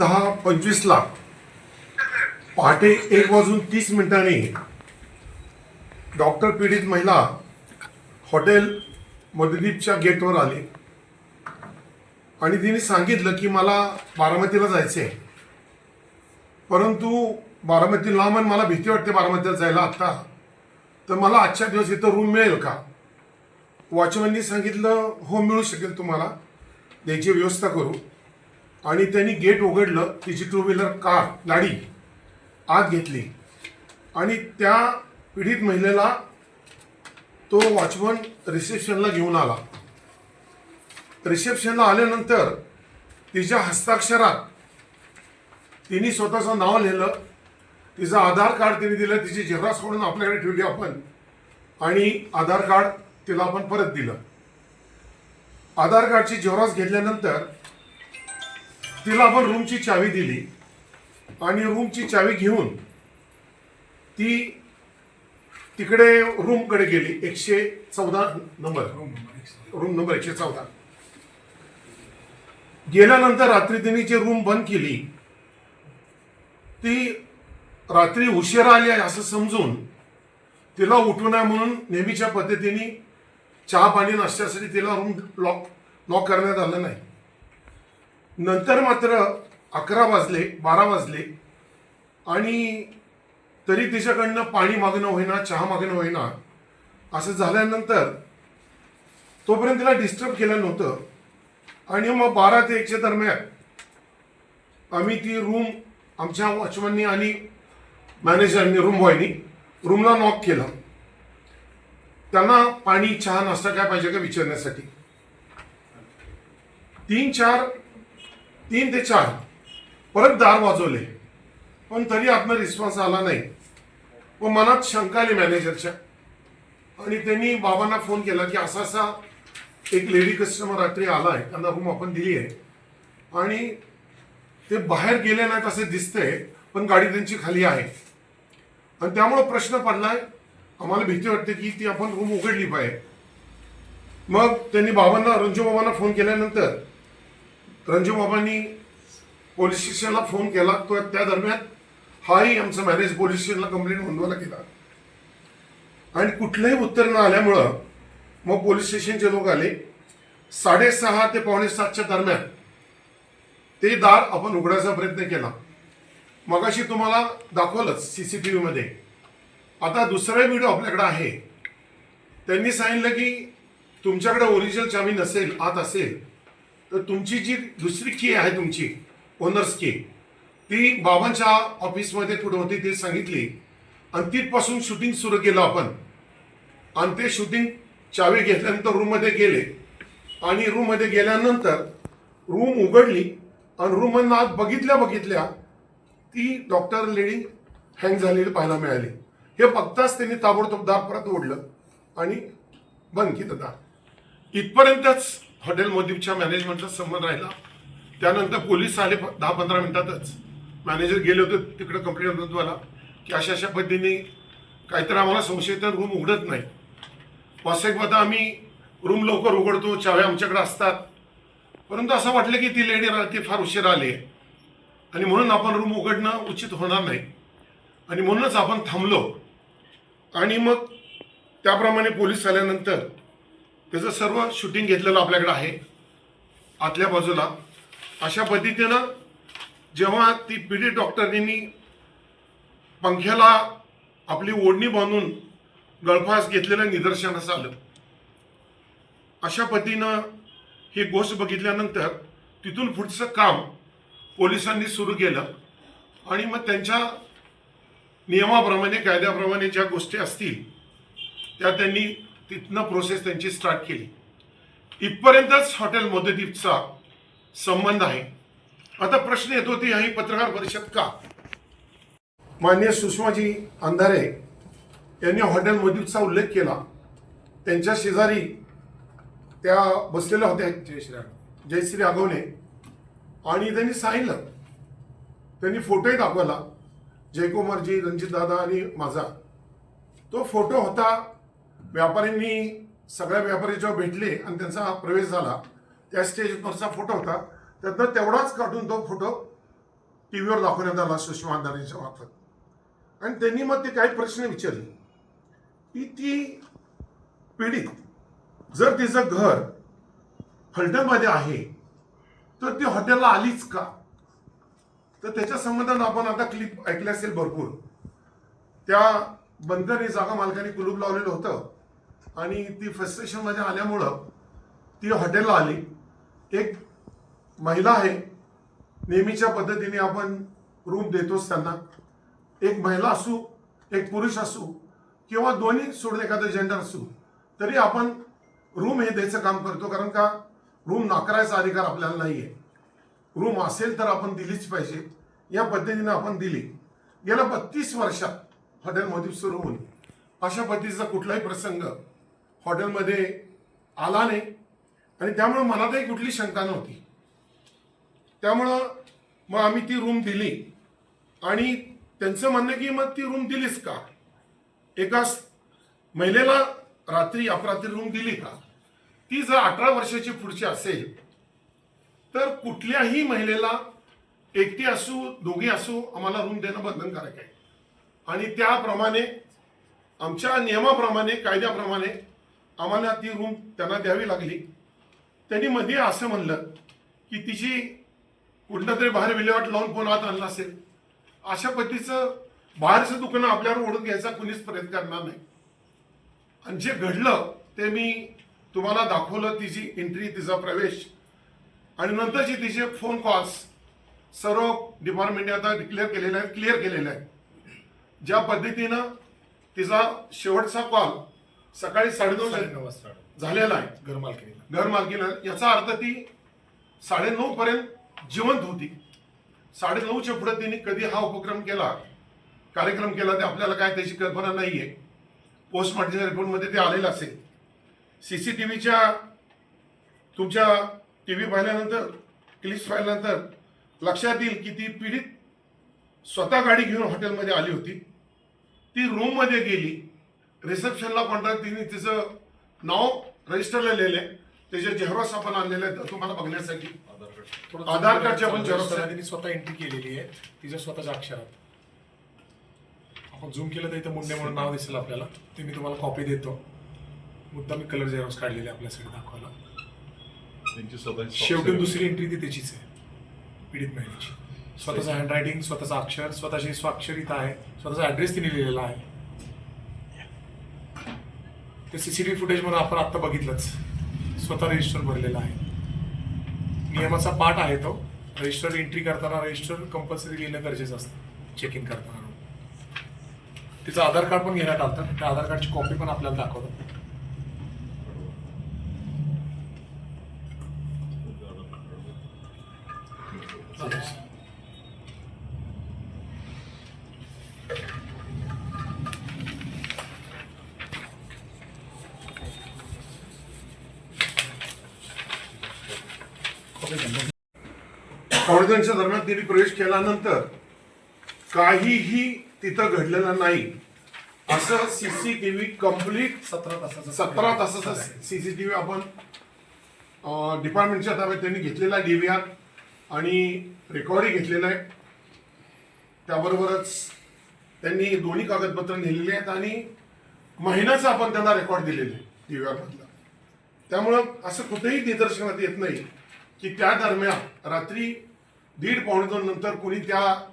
दहा पंचवीसला पहाटे एक वाजून तीस मिनिटांनी डॉक्टर पीडित महिला हॉटेल मधुदीपच्या गेटवर आली. आणि तिने सांगितलं की मला बारामतीला जायचं आहे परंतु बारामती लांब आणि मला भीती वाटते बारामतीला जायला आत्ता तर मला आजच्या दिवस इथं रूम मिळेल का? वॉचमॅननी सांगितलं हो मिळू शकेल तुम्हाला. द्यायची व्यवस्था करू. आणि त्यांनी गेट उघडलं तिची टू व्हीलर कार गाडी आत घेतली. आणि त्या पीडित महिलेला तो वॉचमन रिसेप्शनला घेऊन आला. रिसेप्शनला आल्यानंतर तिच्या हस्ताक्षरात तिने स्वतःचं नाव लिहिलं तिचं आधार कार्ड तिने दिलं तिची झेरास करून आपल्याकडे ठेवली आपण आणि आधार कार्ड तिला आपण परत दिलं. आधार कार्डची झेरॉक्स घेतल्यानंतर तिला आपण रूमची चावी दिली. आणि रूमची चावी घेऊन ती तिकडे रूमकडे गेली. एकशे चौदा नंबर रूम नंबर एकशे चौदा. गेल्यानंतर रात्री तिने जी रूम बंद केली ती रात्री उशिरा आली आहे असं समजून तिला उठू नये म्हणून नेहमीच्या पद्धतीने चहा पाणी नाश्त्यासाठी तिला रूम लॉक लॉक करण्यात आलं नाही. नंतर मात्र अकरा वाजले बारा वाजले आणि तरी तिच्याकडनं पाणी मागणं होईना चहा मागणं होईना असं झाल्यानंतर तोपर्यंत तिला डिस्टर्ब केलं नव्हतं. आणि मग बारा ते एकच्या दरम्यान आम्ही ती रूम आमच्या वॉचमननी आणि मॅनेजरनी रूम बॉयनी रूमला नॉक केलं. त्यांना पाणी चहा नाश्ता काय पाहिजे का विचारण्यासाठी? तीन चार तीन ते चार. परत दार वाजवले. पण तरी आपला रिस्पॉन्स आला नाही. व मनात शंका आली मॅनेजरच्या आणि त्यांनी बाबांना फोन केला की असा असा एक लेडी कस्टमर रात्री आला आहे त्यांना रूम आपण दिली आहे. आणि ते बाहेर गेले नाहीत असे दिसते पण गाडी त्यांची खाली आहे. आणि त्यामुळं प्रश्न पडलाय. आम्हाला भीती वाटते की ती आपण रूम उघडली पाहिजे. मग त्यांनी बाबांना रंजू बाबांना फोन केल्यानंतर रंजू बाबांनी पोलीस स्टेशनला फोन केला. तो त्या दरम्यान हाही आमचं मॅनेज पोलीस स्टेशनला कंप्लेंट नोंदवायला गेला. आणि कुठलंही उत्तर न आल्यामुळं मग पोलीस स्टेशनचे लोक आले. साडेसहा ते पावणे सातच्या दरम्यान ते दार आपण उघडायचा प्रयत्न केला. मगाशी तुम्हाला दाखवलंच सी सी टी व्हीमध्ये. आता दुसरा व्हिडिओ आपल्याकडे आहे. त्यांनी सांगितलं की तुमच्याकडे ओरिजिनल चावी नसेल आत असेल तर तुमची जी दुसरी की आहे तुमची ओनर्स की ती बाबांच्या ऑफिसमध्ये कुठे होती ते सांगितली. आणि तिथपासून शूटिंग सुरू केलं आपण. आणि ते शूटिंग चावी घेतल्यानंतर रूममध्ये गेले. आणि रूममध्ये गेल्यानंतर रूम उघडली. आणि रूममधनं आत बघितल्या बघितल्या ती डॉक्टर लेडी हँग झालेली पाहायला मिळाली. हे बघताच त्यांनी ताबडतोब दाब परत ओढलं. आणि बंद केलं दार. इथपर्यंतच हॉटेल मोदीपच्या मॅनेजमेंटचा संबंध राहिला. त्यानंतर पोलीस आले दहा पंधरा मिनिटातच. मॅनेजर गेले होते तिकडे कंप्लेंट नोंदवायला की अशा अशा पद्धतीने काहीतरी आम्हाला संशयित रूम उघडत नाही. वास्तविकता आम्ही रूम लवकर उघडतो चाव्या आमच्याकडे असतात. परंतु असं वाटलं की ती लेडी ती फार उशीर आली आहे. आणि म्हणून आपण रूम उघडणं उचित होणार नाही. आणि म्हणूनच आपण थांबलो. आणि मग त्याप्रमाणे पोलीस आल्यानंतर त्याचं सर्व शूटिंग घेतलेलं आपल्याकडे आहे. आतल्या बाजूला. अशा पद्धतीनं जेव्हा ती पीडित डॉक्टरनी पंख्याला आपली ओढणी बांधून गळफास घेतलेलं निदर्शनास आलं. अशा पद्धतीनं ही गोष्ट बघितल्यानंतर तिथून पुढचं काम पोलिसांनी सुरू केलं. आणि मग त्यांच्या नियमाप्रमाणे कायद्याप्रमाणे ज्या गोष्टी असतील त्या त्यांनी तिथनं प्रोसेस त्यांची स्टार्ट केली. इथपर्यंतच हॉटेल मध्यदीपचा संबंध आहे. आता प्रश्न येतो ती ही पत्रकार परिषद का? मान्य सुषमाजी अंधारे यांनी हॉटेल मोदीपचा उल्लेख केला. त्यांच्या शेजारी त्या बसलेल्या होत्या जयश्री जयश्री आगवणे आणि त्यांनी सांगितलं त्यांनी फोटोही दाखवला जयकुमारजी रणजितदादा आणि माझा. तो फोटो होता व्यापाऱ्यांनी सगळ्या व्यापारी जेव्हा भेटले आणि त्यांचा प्रवेश झाला त्या स्टेजवरचा फोटो होता. त्यातनं तेवढाच काढून तो फोटो टी व्हीवर दाखवण्यात आला सुषमा अंधारेच्या मार्फत. आणि त्यांनी मग ते काही प्रश्न विचारले की ती पीडित जर तिचं घर फलटणमध्ये आहे तर ती हॉटेलला आलीच का? तर त्याच्या संबंधात आपण आता क्लिप ऐकले असेल भरपूर. त्या बंदरी जागा मालकाने कुलूप लावलेलं होतं. आणि ती फ्रस्ट्रेशनमध्ये आल्यामुळं ती हॉटेलला आली. एक महिला आहे. नेहमीच्या पद्धतीने आपण रूम देतोच त्यांना. एक महिला असू एक पुरुष असू किंवा दोन्ही सोडून एखादं जेंडर असू तरी आपण रूम हे द्यायचं काम करतो. कारण का? रूम नाकारायचा अधिकार आपल्याला नाही आहे रूम असेल तर आपण दिलीच पाहिजे. या पद्धतीने आपण दिली. गेल्या बत्तीस वर्षात हॉटेलमध्ये सुरू होऊन अशा पद्धतीचा कुठलाही प्रसंग हॉटेलमध्ये आला नाही. आणि त्यामुळे मनातही कुठली शंका नव्हती. त्यामुळं मग आम्ही ती रूम दिली. आणि त्यांचं म्हणणं की मग ती रूम दिलीच का? एका महिलेला रात्री अपरात्री रूम दिली का? ती जर अठरा वर्षाची पुढची असेल तर कुठल्याही महिलेला एकटी असू दोघी असू आम्हाला रूम देणं बंधनकारक आहे. आणि त्याप्रमाणे आमच्या नियमाप्रमाणे कायद्याप्रमाणे आम्हाला ती रूम त्यांना द्यावी लागली. त्यांनी मध्ये असं म्हणलं की तिची कुठलं तरी बाहेर विल्हेवाट लावून कोण आत आणला असेल. अशा पद्धतीचं बाहेरचं दुकानं आपल्यावर ओढून घ्यायचा कुणीच प्रयत्न करणार नाही. आणि जे घडलं ते मी तुम्हाला दाखवलं तिची एंट्री तिचा प्रवेश. आणि नंतरची तिचे फोन कॉल्स सर्व डिपार्टमेंटने आता डिक्लेअर केलेले आहेत क्लिअर केलेले आहेत. ज्या पद्धतीनं तिचा शेवटचा कॉल सकाळी साडेनऊ वाजता. झालेला आहे घर मालकीने घर मालकीनं याचा अर्थ ती साडेनऊ पर्यंत जिवंत होती. साडेनऊच्या पुढे तिने कधी हा उपक्रम केला कार्यक्रम केला ते आपल्याला काय त्याची कल्पना नाहीये. पोस्टमॉर्टमच्या रिपोर्टमध्ये ते आलेलं असेल. सीसीटीव्हीच्या तुमच्या टी व्ही पाहिल्यानंतर क्लिप्स पाहिल्यानंतर लक्षात येईल की ती पीडित स्वतः गाडी घेऊन हॉटेलमध्ये आली होती. ती रूममध्ये गेली. रिसेप्शनला कॉन्ट्रॅक्ट तिने तिचं नाव रजिस्टरला लिहिले त्याचे जेहरॉस आपण आणलेले आहेत तुम्हाला बघण्यासाठी. थोडं आधार कार्डच्या पण xerox आहे. तिने स्वतः एंट्री केलेली आहे. तिच्या स्वतःच्या अक्षरात. आपण झूम केलं तर इथं मुंडे म्हणून नाव दिसेल आपल्याला. ते मी तुम्हाला कॉपी देतो. मुद्दा मी कलर झेरॉक्स काढलेले आपल्यासाठी दाखवायला. शेवटी दुसरी एंट्री ती त्याचीच आहे. पीडित महिलेची. स्वतःचं हँडरायटिंग स्वतःचं अक्षर स्वतःची स्वाक्षरित आहे. स्वतःचा ऍड्रेस तिने लिहिलेला आहे. ते सी सी टी व्ही फुटेजमध्ये आपण आत्ता बघितलंच. स्वतः रजिस्टर भरलेला आहे. नियमाचा पाठ आहे तो. रजिस्टर एंट्री करताना रजिस्टर कंपल्सरी लिहिणं गरजेचं असतं. चेक इन करताना. तिचं आधार कार्ड पण घेण्यात आलं त्या आधार कार्डची कॉपी पण आपल्याला दाखवतात दाखवतो पावणेदोनच्या दरम्यान तिने प्रवेश केल्यानंतर काहीही तिथं घडलेलं नाही. असं सीसीटीव्ही कंप्लीट सतरा तासाचा सतरा तासाचा सीसीटीव्ही आपण डिपार्टमेंटच्या ताब्यात त्यांनी घेतलेला डी व्ही आर आणि रेकॉर्डही घेतलेला आहे. त्याबरोबरच त्यांनी दोन्ही कागदपत्र नेलेली आहेत आणि महिन्याचं आपण त्यांना रेकॉर्ड दिलेले आहे डी व्ही आरमधलं त्यामुळं असं कुठेही निदर्शनात येत नाही की त्या दरम्यान रात्री दीड पावणे दोन नंतर कुणी त्या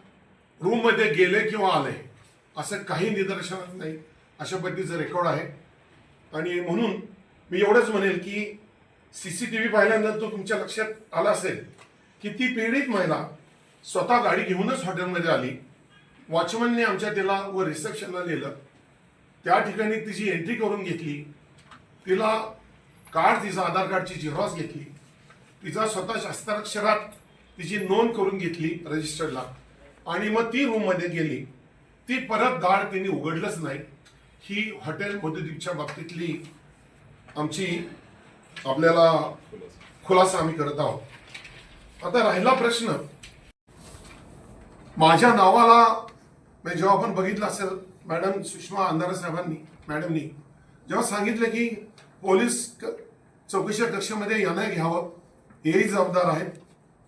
रूममध्ये गेले किंवा आले असं काही निदर्शनात नाही. अशा पद्धतीचं रेकॉर्ड आहे. आणि म्हणून मी एवढंच म्हणेल की सी सी टी व्ही पाहिल्यानंतर तुमच्या लक्षात आलं असेल की ती पीडित महिला स्वतः गाडी घेऊनच हॉटेलमध्ये आली. वॉचमनने आमच्या तिला व रिसेप्शनला नेलं. त्या ठिकाणी तिची एंट्री करून घेतली. तिला कार्ड तिचा आधार कार्डची झेरॉक्स घेतली. तिचा स्वतः शास्त्राक्षरात तिची नोंद करून घेतली रजिस्टरला. आणि मग ती रूममध्ये गेली. ती परत दार तिने उघडलंच नाही. ही हॉटेल मधुदीपच्या बाबतीतली आमची आपल्याला खुलासा आम्ही करत आहोत. आता राहिला प्रश्न. माझ्या नावाला म्हणजे जेव्हा आपण बघितलं असेल मॅडम सुषमा अंधारे साहेबांनी मॅडमनी जेव्हा सांगितलं की पोलीस चौकशी कक्षामध्ये यांना घ्यावं हेही जबाबदार आहेत.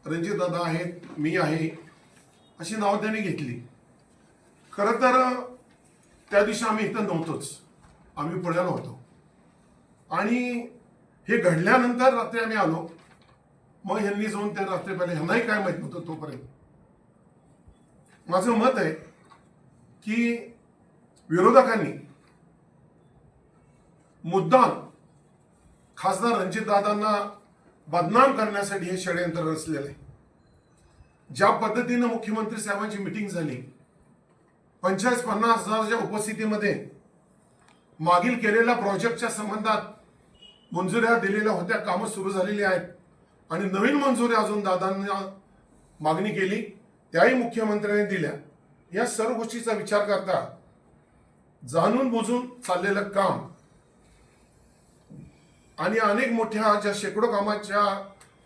रणजित दादा आहेत मी आहे अशी नावं त्यांनी घेतली. खरं तर त्या दिवशी आम्ही इथं नव्हतोच. आम्ही पुण्याला होतो. आणि हे घडल्यानंतर रात्री आम्ही आलो. मग ह्यांनी जाऊन त्या रात्री पहिले ह्यांनाही काय माहीत नव्हतं तोपर्यंत. माझं मत आहे की विरोधकांनी मुद्दाम खासदार रणजितदादांना बदनाम करण्यासाठी हे षडयंत्र रचलेलं आहे. ज्या पद्धतीनं मुख्यमंत्री साहेबांची मिटिंग झाली पंचाळीस पन्नास हजाराच्या उपस्थितीमध्ये मागील केलेल्या प्रोजेक्टच्या संबंधात मंजुऱ्या दिलेल्या होत्या कामं सुरू झालेली आहेत. आणि नवीन मंजुऱ्या अजून दादांना मागणी केली त्याही मुख्यमंत्र्यांनी दिल्या. या सर्व गोष्टीचा विचार करता जाणून बुजून चाललेलं काम आणि अनेक मोठ्या ज्या शेकडो कामाच्या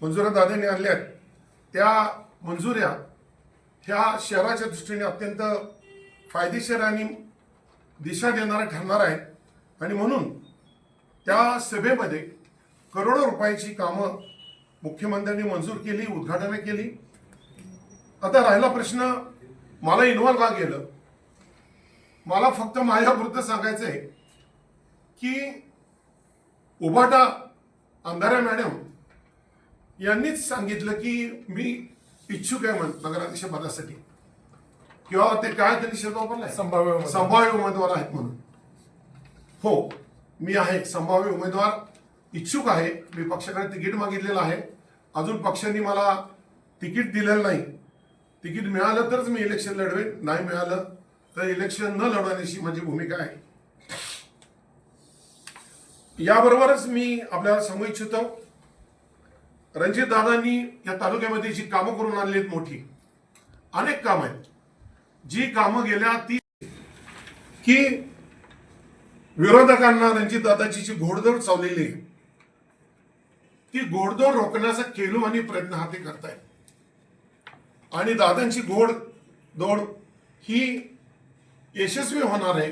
मंजुऱ्या दादाने आणल्या आहेत, त्या मंजुऱ्या ह्या शहराच्या दृष्टीने अत्यंत फायदेशीर आणि दिशा देणारा ठरणार आहे आणि म्हणून त्या सभेमध्ये करोडो रुपयाची कामं मुख्यमंत्र्यांनी मंजूर केली उद्घाटनं केली. आता राहिला प्रश्न मला इन्व्हॉल्व का गेलं मला फक्त माझ्यापुरतं सांगायचं आहे की उभाटा अंधाऱ्या मॅडम यांनीच सांगितलं की मी इच्छुक आहे म्हण नगराध्यक्ष पदासाठी. किंवा ते काय त्यांनी शब्द वापरलाय? संभाव्य. संभाव्य उमेदवार आहेत म्हणून. हो मी आहे संभाव्य उमेदवार इच्छुक आहे. मी पक्षाकडे तिकीट मागितलेलं आहे. अजून पक्षाने मला तिकीट दिलेलं नाही. तिकीट मिळालं तरच मी इलेक्शन लढवेन. नाही मिळालं तर इलेक्शन न लढवण्याची माझी भूमिका आहे. याबरोबरच मी आपल्याला सांगू इच्छितो रणजित दादांनी या तालुक्यामध्ये जी कामं करून आणली आहेत मोठी अनेक कामं आहेत. जी कामं गेल्या ती की विरोधकांना रणजित दादाची जी घोडदौड चाललेली आहे ती घोडदौड रोखण्याचा केलू आणि प्रयत्न हाती करतायत. आणि दादांची घोड दौड ही यशस्वी होणार आहे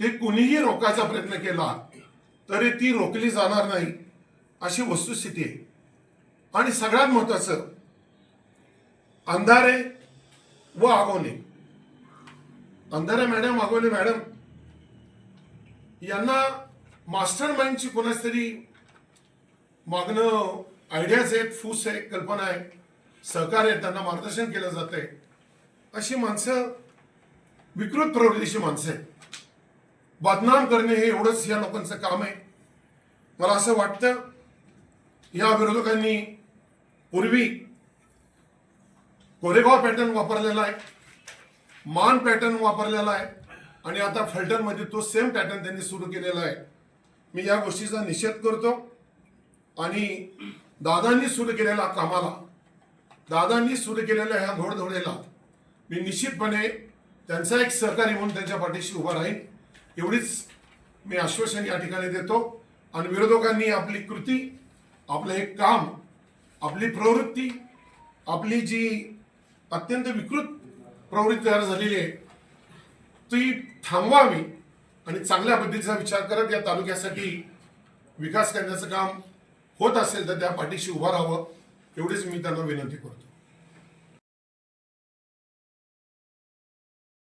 ते कुणीही रोखायचा प्रयत्न केला तरी ती रोखली जाणार नाही अशी वस्तुस्थिती आहे. आणि सगळ्यात महत्वाचं अंधारे व आगोने. अंधारे मॅडम आगोने मॅडम यांना मास्टर माइंडची कोणाच तरी मागणं आयडियाज आहेत फूस आहे कल्पना आहे सहकार्य आहे त्यांना मार्गदर्शन केलं जात आहे अशी माणसं विकृत प्रवृत्तीची माणसं आहेत. बदनाम करणे हे एवढंच या लोकांचं काम आहे. मला असं वाटतं या विरोधकांनी पूर्वी कोरेगाव पॅटर्न वापरलेला आहे मान पॅटर्न वापरलेला आहे आणि आता फलटणमध्ये तो सेम पॅटर्न त्यांनी सुरू केलेला आहे. मी या गोष्टीचा निषेध करतो. आणि दादांनी सुरू केलेल्या कामाला दादांनी सुरू केलेल्या ह्या घोडधोडेला मी निश्चितपणे त्यांचा एक सहकारी म्हणून त्यांच्या पाठीशी उभा राहील एवढीच मी आश्वासन या ठिकाणी देतो. आणि विरोधकांनी आपली कृती आपलं हे काम आपली प्रवृत्ती आपली जी अत्यंत विकृत प्रवृत्ती तयार झालेली आहे ती थांबवावी आणि चांगल्या पद्धतीचा विचार करत या तालुक्यासाठी विकास करण्याचं काम होत असेल तर त्या पाठीशी उभं राहावं एवढीच मी त्यांना विनंती करतो.